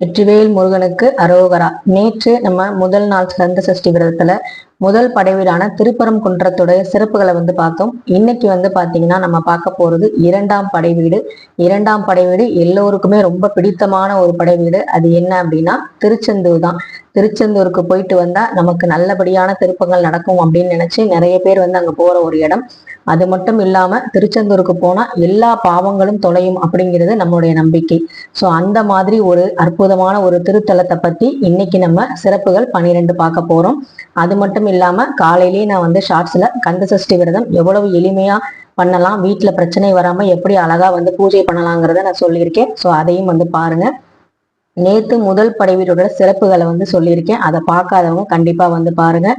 வெற்றிவேல் முருகனுக்கு அரோகரா. நேற்று நம்ம முதல் நாள் சந்த சஷ்டி விரதத்துல முதல் படைவீடான திருப்பரம் குன்றத்துடைய சிறப்புகளை வந்து பார்த்தோம். இன்னைக்கு வந்து பாத்தீங்கன்னா நம்ம பார்க்க போறது இரண்டாம் படைவீடு. இரண்டாம் படைவீடு எல்லோருக்குமே ரொம்ப பிடித்தமான ஒரு படைவீடு. அது என்ன அப்படின்னா திருச்செந்தூர் தான். திருச்செந்தூருக்கு போயிட்டு வந்தா நமக்கு நல்லபடியான திருப்பங்கள் நடக்கும் அப்படின்னு நினைச்சு நிறைய பேர் வந்து அங்க போற ஒரு இடம். அது மட்டும் இல்லாம திருச்செந்தூருக்கு போனா எல்லா பாவங்களும் தொலையும் அப்படிங்கிறது நம்மளுடைய நம்பிக்கை. சோ அந்த மாதிரி ஒரு அற்புதமான ஒரு திருத்தலத்தை பத்தி இன்னைக்கு நம்ம சிறப்புகள் பன்னிரெண்டு பார்க்க போறோம். அது மட்டும் இல்லாமல் காலையிலேயே நான் வந்து ஷார்ட்ஸில் கந்த சஷ்டி விரதம் எவ்வளவு எளிமையாக பண்ணலாம் வீட்டில் பிரச்சனை வராமல் எப்படி அழகாக வந்து பூஜை பண்ணலாங்கிறத நான் சொல்லியிருக்கேன். ஸோ அதையும் வந்து பாருங்க. நேற்று முதல் படைவீரோட சிறப்புகளை வந்து சொல்லியிருக்கேன். அதை பார்க்காதவங்க கண்டிப்பாக வந்து பாருங்க.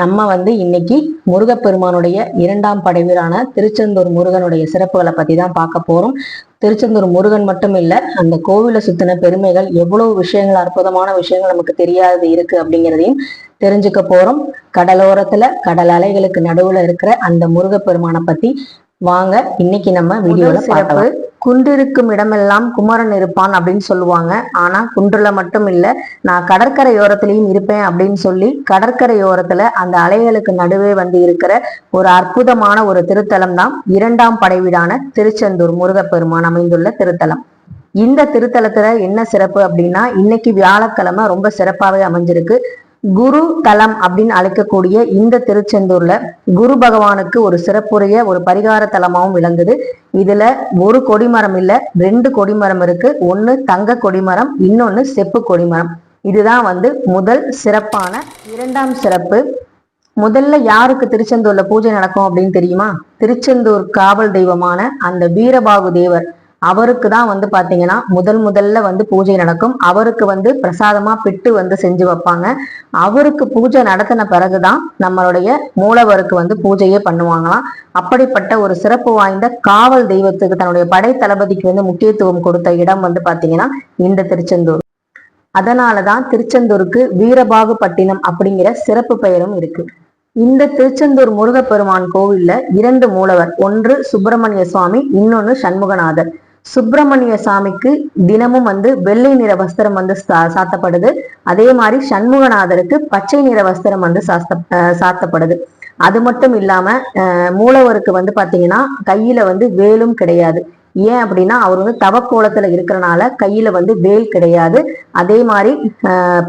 நம்ம வந்து இன்னைக்கு முருகப்பெருமானுடைய இரண்டாம் படைவீரான திருச்செந்தூர் முருகனுடைய சிறப்புகளை பற்றி தான் பார்க்க போகிறோம் திருச்செந்தூர் முருகன் மட்டும் இல்லை அந்த கோவிலை சுத்தின பெருமைகள் எவ்வளவு விஷயங்கள் அற்புதமான விஷயங்கள் நமக்கு தெரியாது இருக்கு அப்படிங்கிறதையும் தெரிஞ்சுக்க போறோம். கடலோரத்துல கடல் அலைகளுக்கு நடுவுல இருக்கிற அந்த முருகப்பெருமானை பத்தி வாங்க. இன்னைக்கு நம்ம வீடியோல சிறப்பு. குன்றிருக்கும் இடமெல்லாம் குமரன் இருப்பான் அப்படின்னு சொல்லுவாங்க. ஆனா குன்றுல மட்டும் இல்ல நான் கடற்கரையோரத்திலையும் இருப்பேன் அப்படின்னு சொல்லி கடற்கரையோரத்துல அந்த அலைகளுக்கு நடுவே வந்து இருக்கிற ஒரு அற்புதமான ஒரு திருத்தலம் தான் இரண்டாம் படைவீடான திருச்செந்தூர் முருகப்பெருமான் அமைந்துள்ள திருத்தலம். இந்த திருத்தலத்துல என்ன சிறப்பு அப்படின்னா இன்னைக்கு வியாழக்கிழமை ரொம்ப சிறப்பாவே அமைஞ்சிருக்கு. குரு தலம் அப்படின்னு அழைக்கக்கூடிய இந்த திருச்செந்தூர்ல குரு பகவானுக்கு ஒரு சிறப்புடைய ஒரு பரிகார தலமாகவும் விளங்குது. இதுல ஒரு கொடிமரம் இல்ல ரெண்டு கொடிமரம் இருக்கு. ஒன்னு தங்க கொடிமரம் இன்னொன்னு செப்பு கொடிமரம் இதுதான் வந்து முதல் சிறப்பான இரண்டாம் சிறப்பு. முதல்ல யாருக்கு திருச்செந்தூர்ல பூஜை நடக்கும் அப்படின்னு தெரியுமா? திருச்செந்தூர் காவல் தெய்வமான அந்த வீரபாகு தேவர். அவருக்கு தான் வந்து பாத்தீங்கன்னா முதல் முதல்ல வந்து பூஜை நடக்கும். அவருக்கு வந்து பிரசாதமா பிட்டு வந்து செஞ்சு வைப்பாங்க. அவருக்கு பூஜை நடத்தின பிறகுதான் நம்மளுடைய மூலவருக்கு வந்து பூஜையே பண்ணுவாங்களாம். அப்படிப்பட்ட ஒரு சிறப்பு வாய்ந்த காவல் தெய்வத்துக்கு தன்னுடைய படை தளபதிக்கு வந்து முக்கியத்துவம் கொடுத்த இடம் வந்து பாத்தீங்கன்னா இந்த திருச்செந்தூர். அதனாலதான் திருச்செந்தூருக்கு வீரபாகுப்பட்டினம் அப்படிங்கிற சிறப்பு பெயரும் இருக்கு. இந்த திருச்செந்தூர் முருகப்பெருமான் கோவில்ல இரண்டு மூலவர் ஒன்று சுப்பிரமணிய சுவாமி இன்னொன்னு சண்முகநாதர். சுப்பிரமணிய சாமிக்கு தினமும் வந்து வெள்ளை நிற வஸ்திரம் வந்து சாத்தப்படுது. அதே மாதிரி சண்முகநாதருக்கு பச்சை நிற வஸ்திரம் வந்து சாஸ்த சாத்தப்படுது. அது மட்டும் இல்லாம மூலவருக்கு வந்து பாத்தீங்கன்னா கையில வந்து வேலும் கிடையாது. ஏன் அப்படின்னா அவர் வந்து தவக்கோலத்துல இருக்கிறனால கையில வந்து வேல் கிடையாது. அதே மாதிரி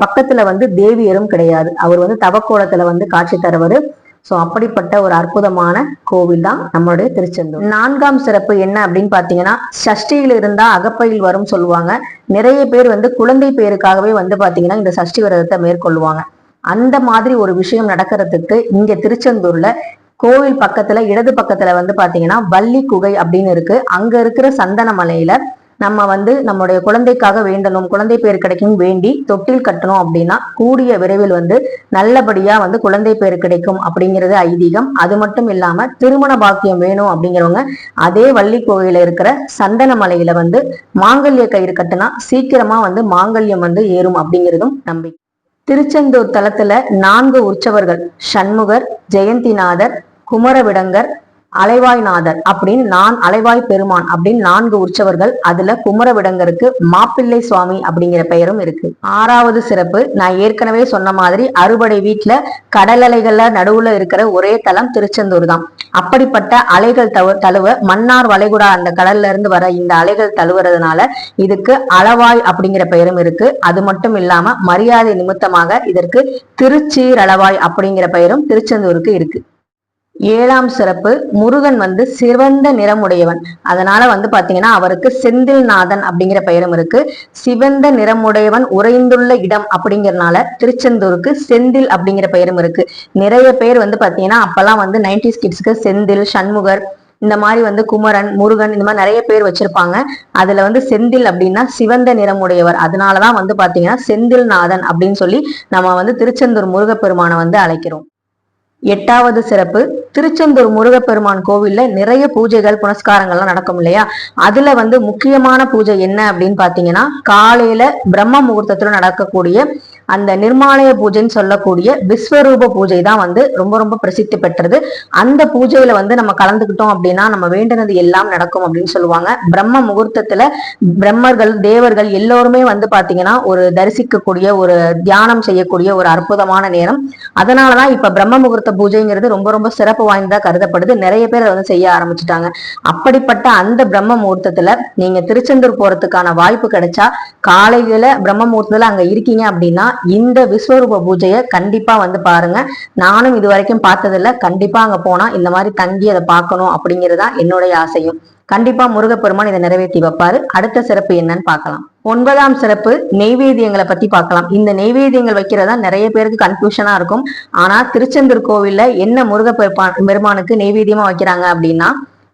பக்கத்துல வந்து தேவியரும் கிடையாது. அவர் வந்து தவக்கோலத்துல வந்து காட்சி தருவாரு. ஸோ அப்படிப்பட்ட ஒரு அற்புதமான கோவில் தான் நம்மளுடைய திருச்செந்தூர். நான்காம் சிறப்பு என்ன அப்படின்னு பார்த்தீங்கன்னா சஷ்டியில் இருந்தால் அகப்பையில் வரும் சொல்லுவாங்க. நிறைய பேர் வந்து குழந்தை பேருக்காகவே வந்து பார்த்தீங்கன்னா இந்த சஷ்டி விரதத்தை மேற்கொள்வாங்க. அந்த மாதிரி ஒரு விஷயம் நடக்கிறதுக்கு இங்க திருச்செந்தூர்ல கோவில் பக்கத்துல இடது பக்கத்துல வந்து பாத்தீங்கன்னா வள்ளி குகை அப்படின்னு இருக்கு. அங்க இருக்கிற சந்தன மலையில நம்ம வந்து நம்முடைய குழந்தைக்காக வேண்டணும் குழந்தை பேர் கிடைக்கும் வேண்டி தொட்டில் கட்டணும் அப்படின்னா கூடிய விரைவில் வந்து நல்லபடியா வந்து குழந்தை பேர் கிடைக்கும் அப்படிங்கிறது ஐதீகம். அது மட்டும் இல்லாம திருமண பாக்கியம் வேணும் அப்படிங்கிறவங்க அதே வள்ளி கோயில இருக்கிற சந்தன மலையில வந்து மாங்கல்ய கயிறு கட்டினா சீக்கிரமா வந்து மாங்கல்யம் வந்து ஏறும் அப்படிங்கிறதும் நம்பிக்கை. திருச்செந்தூர் தலத்துல நான்கு உற்சவர்கள் சண்முகர் ஜெயந்திநாதர் குமரவிடங்கர் அலைவாய்நாதர் அப்படின்னு நான் அலைவாய் பெருமான் அப்படின்னு நான்கு உற்சவர்கள் அதுல குமரவிடங்கருக்கு மாப்பிள்ளை சுவாமி அப்படிங்கிற பெயரும் இருக்கு. ஆறாவது சிறப்பு நான் ஏற்கனவே சொன்ன மாதிரி அறுபடை வீட்டுல கடல் அலைகள்ல நடுவுல இருக்கிற ஒரே தலம் திருச்செந்தூர் தான். அப்படிப்பட்ட அலைகள் தவ தழுவ மன்னார் வளைகுடா அந்த கடல்ல இருந்து வர இந்த அலைகள் தழுவுறதுனால இதுக்கு அளவாய் அப்படிங்கிற பெயரும் இருக்கு. அது மட்டும் இல்லாம மரியாதை நிமித்தமாக இதற்கு திருச்சீரளவாய் அப்படிங்கிற பெயரும் திருச்செந்தூருக்கு இருக்கு. ஏழாம் சிறப்பு முருகன் வந்து சிவந்த நிறமுடையவன். அதனால வந்து பாத்தீங்கன்னா அவருக்கு செந்தில் நாதன் அப்படிங்கிற பெயரும் இருக்கு. சிவந்த நிறமுடையவன் உறைந்துள்ள இடம் அப்படிங்கறனால திருச்செந்தூருக்கு செந்தில் அப்படிங்கிற பெயரும் இருக்கு. நிறைய பேர் வந்து பாத்தீங்கன்னா அப்பெல்லாம் வந்து நைன்டி கிட்ஸ்க்கு செந்தில் சண்முகர் இந்த மாதிரி வந்து குமரன் முருகன் இந்த மாதிரி நிறைய பேர் வச்சிருப்பாங்க. அதுல வந்து செந்தில் அப்படின்னா சிவந்த நிறமுடையவர். அதனாலதான் வந்து பாத்தீங்கன்னா செந்தில்நாதன் அப்படின்னு சொல்லி நம்ம வந்து திருச்செந்தூர் முருகப்பெருமானை வந்து அழைக்கிறோம். எட்டாவது சிறப்பு திருச்செந்தூர் முருகப்பெருமான் கோவில்ல நிறைய பூஜைகள் புனஸ்காரங்கள்லாம் நடக்கும் இல்லையா? அதுல வந்து முக்கியமான பூஜை என்ன அப்படின்னு பாத்தீங்கன்னா காலையில பிரம்ம முகூர்த்தத்துல நடக்கக்கூடிய அந்த நிர்மாலய பூஜைன்னு சொல்லக்கூடிய விஸ்வரூப பூஜை தான் வந்து ரொம்ப ரொம்ப பிரசித்தி பெற்றது. அந்த பூஜையில வந்து நம்ம கலந்துக்கிட்டோம் அப்படின்னா நம்ம வேண்டினது எல்லாம் நடக்கும் அப்படின்னு சொல்லுவாங்க. பிரம்ம முகூர்த்தத்துல பிரம்மர்கள் தேவர்கள் எல்லோருமே வந்து பாத்தீங்கன்னா ஒரு தரிசிக்கக்கூடிய ஒரு தியானம் செய்யக்கூடிய ஒரு அற்புதமான நேரம். அதனாலதான் இப்ப பிரம்ம முகூர்த்த பூஜைங்கிறது ரொம்ப ரொம்ப சிறப்பு வாய்ந்ததா கருதப்படுது. நிறைய பேர் அதை வந்து செய்ய ஆரம்பிச்சுட்டாங்க. அப்படிப்பட்ட அந்த பிரம்ம முகூர்த்தத்துல நீங்க திருச்செந்தூர் போறதுக்கான வாய்ப்பு கிடைச்சா காலையில பிரம்ம முகூர்த்தத்துல அங்க இருக்கீங்க அப்படின்னா இந்த விஸ்வரூப பூஜையை கண்டிப்பா வந்து பாருங்க. நானும் இது வரைக்கும் பார்த்ததில்ல. கண்டிப்பா அங்க போனா இந்த மாதிரி தங்கி அதை பார்க்கணும் அப்படிங்கிறதா என்னுடைய ஆசையும். கண்டிப்பா முருகப்பெருமான் இதை நிறைவேற்றி வைப்பாரு. அடுத்த சிறப்பு என்னன்னு பார்க்கலாம். ஒன்பதாம் சிறப்பு நெய்வேத்தியங்களை பத்தி பார்க்கலாம். இந்த நெய்வேத்தியங்கள் வைக்கிறதா நிறைய பேருக்கு கன்ஃபியூஷனா இருக்கும். ஆனா திருச்செந்தூர் கோவில்ல என்ன முருக பெருமானுக்கு நெய்வேத்தியமா வைக்கிறாங்க அப்படின்னா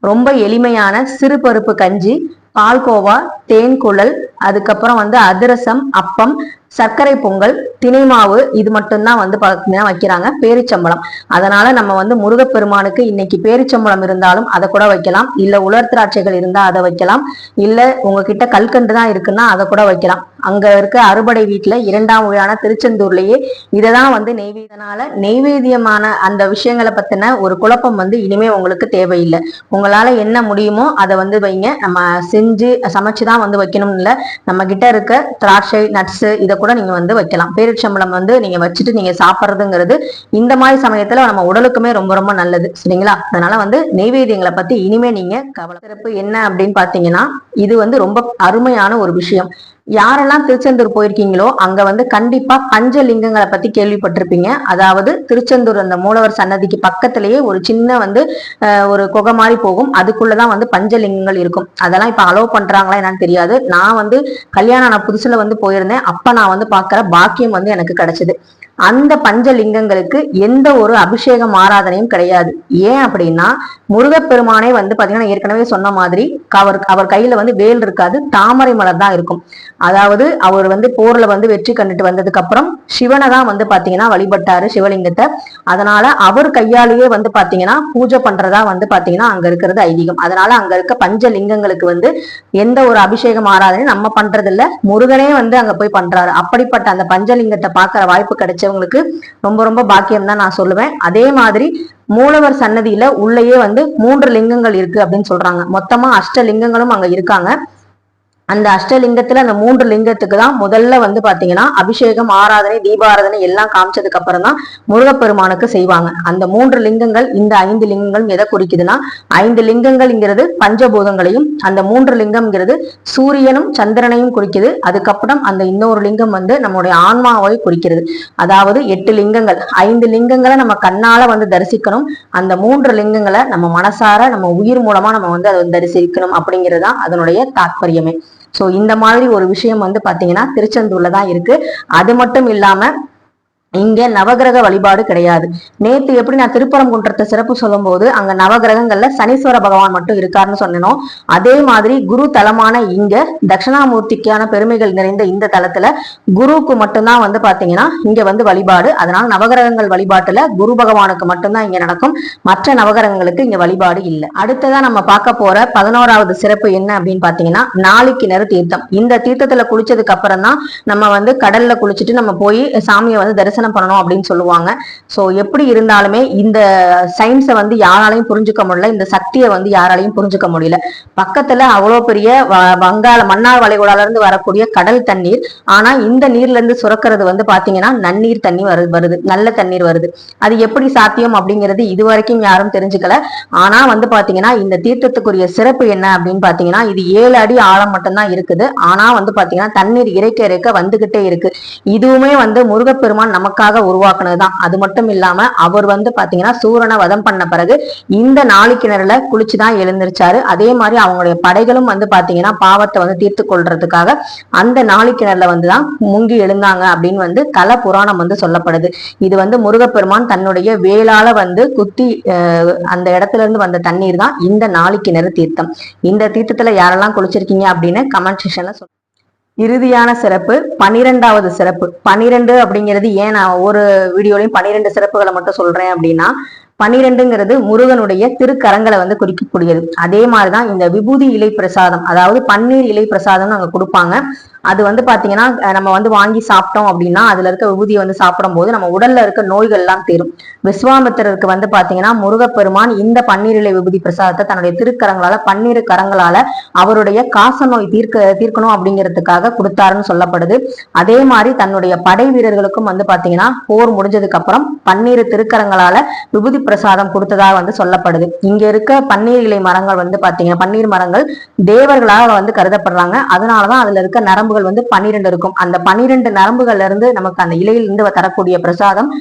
ரொம்ப எளிமையான சிறு பருப்பு கஞ்சி பால்கோவா தேன் குழல் அதுக்கப்புறம் வந்து அதிரசம் அப்பம் சர்க்கரை பொங்கல் தினை மாவு இது மட்டும்தான் வந்து பார்த்தீங்கன்னா வைக்கிறாங்க. பேரிச்சம்பளம் அதனால நம்ம வந்து முருகப்பெருமானுக்கு இன்னைக்கு பேரிச்சம்பளம் இருந்தாலும் அதை கூட வைக்கலாம். இல்ல உலர் திராட்சைகள் இருந்தா அதை வைக்கலாம். இல்ல உங்ககிட்ட கல்கண்டு தான் இருக்குன்னா அதை கூட வைக்கலாம். அங்க இருக்க அறுபடை வீட்டுல இரண்டாம் விழான திருச்செந்தூர்லயே இததான் வந்து நெய்வேதனால நெய்வேதியமான அந்த விஷயங்களை பத்தின ஒரு குழப்பம் வந்து இனிமே உங்களுக்கு தேவையில்லை. உங்களால என்ன முடியுமோ அதை வந்து வைங்க. நம்ம செஞ்சு சமைச்சுதான் வந்து வைக்கணும் இல்லை. நம்ம கிட்ட இருக்க திராட்சை நட்ஸ் இதை கூட நீங்க வந்து வைக்கலாம். பேரிச்சம்பளம் வந்து நீங்க வச்சுட்டு நீங்க சாப்பிட்றதுங்கிறது இந்த மாதிரி சமயத்துல நம்ம உடலுக்குமே ரொம்ப ரொம்ப நல்லது. சரிங்களா? அதனால வந்து நெய்வேதியங்களை பத்தி இனிமே நீங்க கவலை. சிறப்பு என்ன அப்படின்னு பாத்தீங்கன்னா இது வந்து ரொம்ப அருமையான ஒரு விஷயம். யாரெல்லாம் திருச்செந்தூர் போயிருக்கீங்களோ அங்க வந்து கண்டிப்பா பஞ்சலிங்கங்களை பத்தி கேள்விப்பட்டிருப்பீங்க. அதாவது திருச்செந்தூர் அந்த மூலவர் சன்னதிக்கு பக்கத்திலேயே ஒரு சின்ன வந்து ஒரு குகை மாதிரி போகும். அதுக்குள்ளதான் வந்து பஞ்சலிங்கங்கள் இருக்கும். அதெல்லாம் இப்ப அலோவ் பண்றாங்களா என்னன்னு தெரியாது. நான் வந்து கல்யாணம் நான் புதுசுல வந்து போயிருந்தேன். அப்ப நான் வந்து பாக்குற பாக்கியம் வந்து எனக்கு கிடைச்சது. அந்த பஞ்சலிங்கங்களுக்கு எந்த ஒரு அபிஷேகம் ஆராதனையும் கிடையாது. ஏன் அப்படின்னா முருகப்பெருமானே வந்து பாத்தீங்கன்னா ஏற்கனவே சொன்ன மாதிரி அவர் அவர் கையில வந்து வேல் இருக்காது. தாமரை மலர் தான் இருக்கும். அதாவது அவர் வந்து போர்ல வந்து வெற்றி கண்டுட்டு வந்ததுக்கு அப்புறம் சிவனை தான் வந்து பாத்தீங்கன்னா வழிபட்டாரு சிவலிங்கத்தை. அதனால அவர் கையாலேயே வந்து பாத்தீங்கன்னா பூஜை பண்றதா வந்து பாத்தீங்கன்னா அங்க இருக்கிறது ஐதீகம். அதனால அங்க இருக்க பஞ்சலிங்கங்களுக்கு வந்து எந்த ஒரு அபிஷேகம் ஆராதனையும் நம்ம பண்றது இல்ல முருகனே வந்து அங்க போய் பண்றாரு. அப்படிப்பட்ட அந்த பஞ்சலிங்கத்தை பாக்குற வாய்ப்பு கிடைச்சவங்களுக்கு ரொம்ப ரொம்ப பாக்கியம் தான் நான் சொல்லுவேன். அதே மாதிரி மூலவர் சன்னதியில உள்ளேயே வந்து மூன்று லிங்கங்கள் இருக்கு அப்படின்னு சொல்றாங்க. மொத்தமா அஷ்ட லிங்கங்களும் அங்க இருக்காங்க. அந்த அஷ்டலிங்கத்துல அந்த மூன்று லிங்கத்துக்கு தான் முதல்ல வந்து பாத்தீங்கன்னா அபிஷேகம் ஆராதனை தீபாராதனை எல்லாம் காமிச்சதுக்கு அப்புறம் தான் முருகப்பெருமானுக்கு செய்வாங்க. அந்த மூன்று லிங்கங்கள் இந்த ஐந்து லிங்கங்கள் எதை குறிக்குதுன்னா ஐந்து லிங்கங்கள்ங்கிறது பஞ்சபூதங்களையும் அந்த மூன்று லிங்கம்ங்கிறது சூரியனும் சந்திரனையும் குறிக்குது. அதுக்கப்புறம் அந்த இன்னொரு லிங்கம் வந்து நம்முடைய ஆன்மாவை குறிக்கிறது. அதாவது எட்டு லிங்கங்கள். ஐந்து லிங்கங்களை நம்ம கண்ணால வந்து தரிசிக்கணும். அந்த மூன்று லிங்கங்களை நம்ம மனசார நம்ம உயிர் மூலமா நம்ம வந்து அதை தரிசிக்கணும் அப்படிங்கிறது தான் அதனுடைய தாற்பயமே ஸோ இந்த மாதிரி ஒரு விஷயம் வந்து பார்த்தீங்கன்னா திருச்செந்தூர்ல தான் இருக்கு. அது மட்டும் இல்லாமல் இங்க நவகிரக வழிபாடு கிடையாது. நேத்து எப்படி நான் திருப்பரங்குன்றத்தை சிறப்பு சொல்லும் போது அங்க நவகிரகங்கள்ல சனீஸ்வர பகவான் மட்டும் இருக்காருன்னு சொன்னோம் அதே மாதிரி குரு தலமான இங்க தட்சிணாமூர்த்திக்கான பெருமைகள் நிறைந்த இந்த தலத்துல குருவுக்கு மட்டும்தான் வந்து பாத்தீங்கன்னா இங்க வந்து வழிபாடு. அதனால நவகிரகங்கள் வழிபாட்டுல குரு பகவானுக்கு மட்டும்தான் இங்க நடக்கும். மற்ற நவகிரகங்களுக்கு இங்க வழிபாடு இல்லை. அடுத்ததான் நம்ம பார்க்க போற பதினோராவது சிறப்பு என்ன அப்படின்னு பாத்தீங்கன்னா நாளைக்கு தீர்த்தம். இந்த தீர்த்தத்துல குளிச்சதுக்கு அப்புறம் தான் நம்ம வந்து கடல்ல குளிச்சுட்டு நம்ம போய் சாமியை வந்து தரிசனம் தரிசனம் பண்ணணும் அப்படின்னு சொல்லுவாங்க. ஸோ எப்படி இருந்தாலுமே இந்த சயின்ஸை வந்து யாராலையும் புரிஞ்சுக்க முடியல. இந்த சக்தியை வந்து யாராலையும் புரிஞ்சுக்க முடியல. பக்கத்துல அவ்வளோ பெரிய வங்காள மன்னார் வளைகுடால இருந்து வரக்கூடிய கடல் தண்ணீர். ஆனா இந்த நீர்ல இருந்து சுரக்கிறது வந்து பாத்தீங்கன்னா நன்னீர் தண்ணி வருது வருது. நல்ல தண்ணீர் வருது. அது எப்படி சாத்தியம் அப்படிங்கிறது இது வரைக்கும் யாரும் தெரிஞ்சுக்கல. ஆனா வந்து பாத்தீங்கன்னா இந்த தீர்த்தத்துக்குரிய சிறப்பு என்ன அப்படின்னு பாத்தீங்கன்னா இது ஏழு அடி ஆழம் மட்டும்தான் இருக்குது. ஆனா வந்து பாத்தீங்கன்னா தண்ணீர் இறைக்க இறைக்க வந்துகிட்டே இருக்கு. இதுவுமே வந்து முருகப்பெருமான் நமக்கு நமக்காக உருவாக்குனதுதான். அது மட்டும் இல்லாம அவர் வந்து பாத்தீங்கன்னா சூரனை வதம் பண்ண பிறகு இந்த நாளி கிணறுல குளிச்சுதான் எழுந்திருச்சாரு. அதே மாதிரி அவங்களுடைய படைகளும் வந்து பாத்தீங்கன்னா பாவத்தை வந்து தீர்த்து கொள்றதுக்காக அந்த நாளி கிணறுல வந்துதான் முங்கி எழுந்தாங்க அப்படின்னு வந்து தல புராணம் வந்து சொல்லப்படுது. இது வந்து முருகப்பெருமான் தன்னுடைய வேளால வந்து குத்தி அந்த இடத்துல இருந்து வந்த தண்ணீர் தான் இந்த நாளி கிணறு தீர்த்தம். இந்த தீர்த்தத்துல யாரெல்லாம் குளிச்சிருக்கீங்க அப்படின்னு கமெண்ட் செக்ஷன்ல சொல்லுங்க இறுதியான சிறப்பு பன்னிரெண்டாவது சிறப்பு. பன்னிரெண்டு அப்படிங்கிறது ஏன் நான் ஒவ்வொரு வீடியோலையும் பன்னிரெண்டு சிறப்புகளை மட்டும் சொல்றேன் அப்படின்னா பன்னிரெண்டுங்கிறது முருகனுடைய திருக்கரங்களை வந்து குறிக்கக்கூடியது. அதே மாதிரிதான் இந்த விபூதி இலை பிரசாதம் அதாவது பன்னீர் இலை பிரசாதம் அங்க கொடுப்பாங்க. அது வந்து பாத்தீங்கன்னா நம்ம வந்து வாங்கி சாப்பிட்டோம் அப்படின்னா அதுல இருக்க விபூதியை வந்து சாப்பிடும் போது நம்ம உடல்ல இருக்க நோய்கள் எல்லாம் தீரும். விஸ்வாமித்திரருக்கு வந்து பாத்தீங்கன்னா முருகப்பெருமான் இந்த பன்னீர் இலை விபூதி பிரசாதத்தை தன்னுடைய திருக்கரங்களால பன்னீர் கரங்களால அவருடைய காச நோய் தீர்க்க தீர்க்கணும் அப்படிங்கிறதுக்காக கொடுத்தாருன்னு சொல்லப்படுது. அதே மாதிரி தன்னுடைய படை வீரர்களுக்கும் வந்து பாத்தீங்கன்னா போர் முடிஞ்சதுக்கு அப்புறம் பன்னீர் திருக்கரங்களால விபூதி பிரசாதம் கொடுத்ததாக வந்து சொல்லப்படுது. இங்க இருக்க பன்னீர் இலை மரங்கள் வந்து பாத்தீங்கன்னா பன்னீர் மரங்கள் தேவர்களாக வந்து கருதப்படுறாங்க. அதனாலதான் அதுல இருக்க நரம்பு நரம்புகள் வந்து பன்னிரெண்டு இருக்கும். அந்த பன்னிரெண்டு நரம்புகள்ல இருந்து நமக்கு அந்த இலையிலிருந்து தரக்கூடிய பிரசாதம்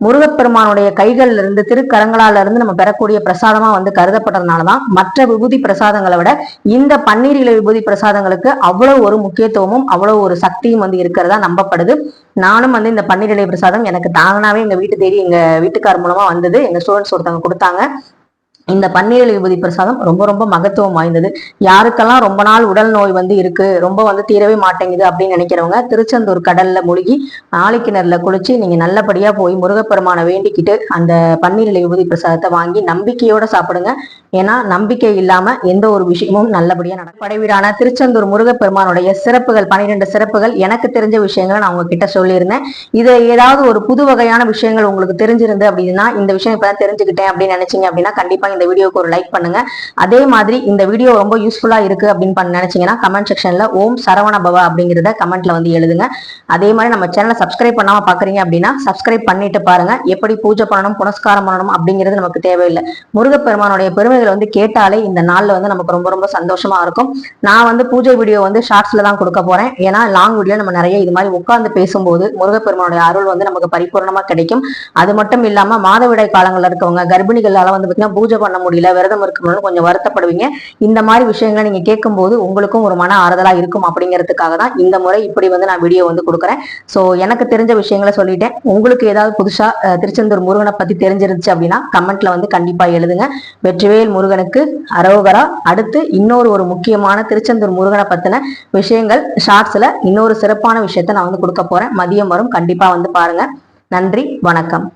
முருகப்பெருமானுடைய கைகள்ல இருந்து திருக்கரங்களால இருந்து நம்ம பெறக்கூடிய பிரசாதமா வந்து கருதப்படுறதுனாலதான் மற்ற விபூதி பிரசாதங்களை விட இந்த பன்னீர் இலை விபூதி பிரசாதங்களுக்கு அவ்வளவு ஒரு முக்கியத்துவமும் அவ்வளவு ஒரு சக்தியும் வந்து இருக்கிறதா நம்பப்படுது. நானும் வந்து இந்த பன்னீர் இலை பிரசாதம் எனக்கு தானாவே எங்க வீட்டு தேடி எங்க வீட்டுக்கார் மூலமா வந்தது. எங்க ஸ்டூடெண்ட்ஸ் ஒருத்தவங்க கொடுத்தாங்க. இந்த பன்னீர் விபூதி பிரசாதம் ரொம்ப ரொம்ப மகத்துவம் வாய்ந்தது. யாருக்கெல்லாம் ரொம்ப நாள் உடல் நோய் வந்து இருக்கு ரொம்ப வந்து தீரவே மாட்டேங்குது அப்படின்னு நினைக்கிறவங்க திருச்செந்தூர் கடல்ல மூழ்கி நாளைக்கிணறுல குளிச்சு நீங்க நல்லபடியா போய் முருகப்பெருமானை வேண்டிக்கிட்டு அந்த பன்னீர் விபூதி பிரசாதத்தை வாங்கி நம்பிக்கையோட சாப்பிடுங்க. ஏன்னா நம்பிக்கை இல்லாம எந்த ஒரு விஷயமும் நல்லபடியா நடக்கும் படைவீடான திருச்செந்தூர் முருகப்பெருமானுடைய சிறப்புகள் பன்னிரெண்டு சிறப்புகள் எனக்கு தெரிஞ்ச விஷயங்களை நான் உங்ககிட்ட சொல்லியிருந்தேன். இது ஏதாவது ஒரு புது வகையான விஷயங்கள் உங்களுக்கு தெரிஞ்சிருந்து அப்படின்னா இந்த விஷயம் இப்பதான் தெரிஞ்சுக்கிட்டேன் அப்படின்னு நினைச்சீங்க அப்படின்னா கண்டிப்பா இந்த வீடியோக்கு ஒரு லைக் பண்ணுங்க. அதே மாதிரி இந்த வீடியோ ரொம்ப யூஸ்ஃபுல்லா இருக்கு அப்படின்னு பண்ண நினைச்சீங்கன்னா கமெண்ட் செக்ஷன்ல ஓம் சரவண பவா அப்படிங்கிறத கமெண்ட்ல வந்து எழுதுங்க. அதே மாதிரி நம்ம சேனலை சப்ஸ்கிரைப் பண்ணாம பாக்குறீங்க அப்படின்னா சப்ஸ்கிரைப் பண்ணிட்டு பாருங்க. எப்படி பூஜை பண்ணணும் புனஸ்காரம் பண்ணணும் அப்படிங்கிறது நமக்கு தேவையில்லை. முருகப்பெருமானுடைய பெருமைகளை வந்து கேட்டாலே இந்த நாள்ல வந்து நமக்கு ரொம்ப ரொம்ப சந்தோஷமா இருக்கும். நான் வந்து பூஜை வீடியோ வந்து ஷார்ட்ஸ்ல தான் கொடுக்க போறேன். ஏன்னா லாங் வீடியோ நம்ம நிறைய இது மாதிரி உட்கார்ந்து பேசும்போது முருகப்பெருமானுடைய அருள் வந்து நமக்கு பரிபூர்ணமா கிடைக்கும். அது மட்டும் இல்லாம மாதவிடாய் காலங்கள்ல இருக்கவங்க கர்ப்பிணிகளால வந்து பாத்தீங்கன்னா பூஜை பண்ண முடியல விரதம் இருக்கணும்னு கொஞ்சம் வருத்தப்படுவீங்க. இந்த மாதிரி விஷயங்களை நீங்க கேட்கும்போது உங்களுக்கும் ஒரு மன ஆறுதலா இருக்கும் அப்படிங்கிறதுக்காக தான் இந்த முறை இப்படி வந்து நான் வீடியோ வந்து கொடுக்குறேன். சோ எனக்கு தெரிஞ்ச விஷயங்களை சொல்லிட்டேன். உங்களுக்கு ஏதாவது புதுசா திருச்செந்தூர் முருகனை பத்தி தெரிஞ்சிருந்துச்சு அப்படின்னா கமெண்ட்ல வந்து கண்டிப்பா எழுதுங்க. வெற்றிவேல் முருகனுக்கு அரோகரா. அடுத்து இன்னொரு ஒரு முக்கியமான திருச்செந்தூர் முருகனை பத்தின விஷயங்கள். ஷார்ட்ஸ்ல இன்னொரு சிறப்பான விஷயத்த நான் வந்து கொடுக்க போறேன். மதியம் வரும். கண்டிப்பா வந்து பாருங்க. நன்றி வணக்கம்.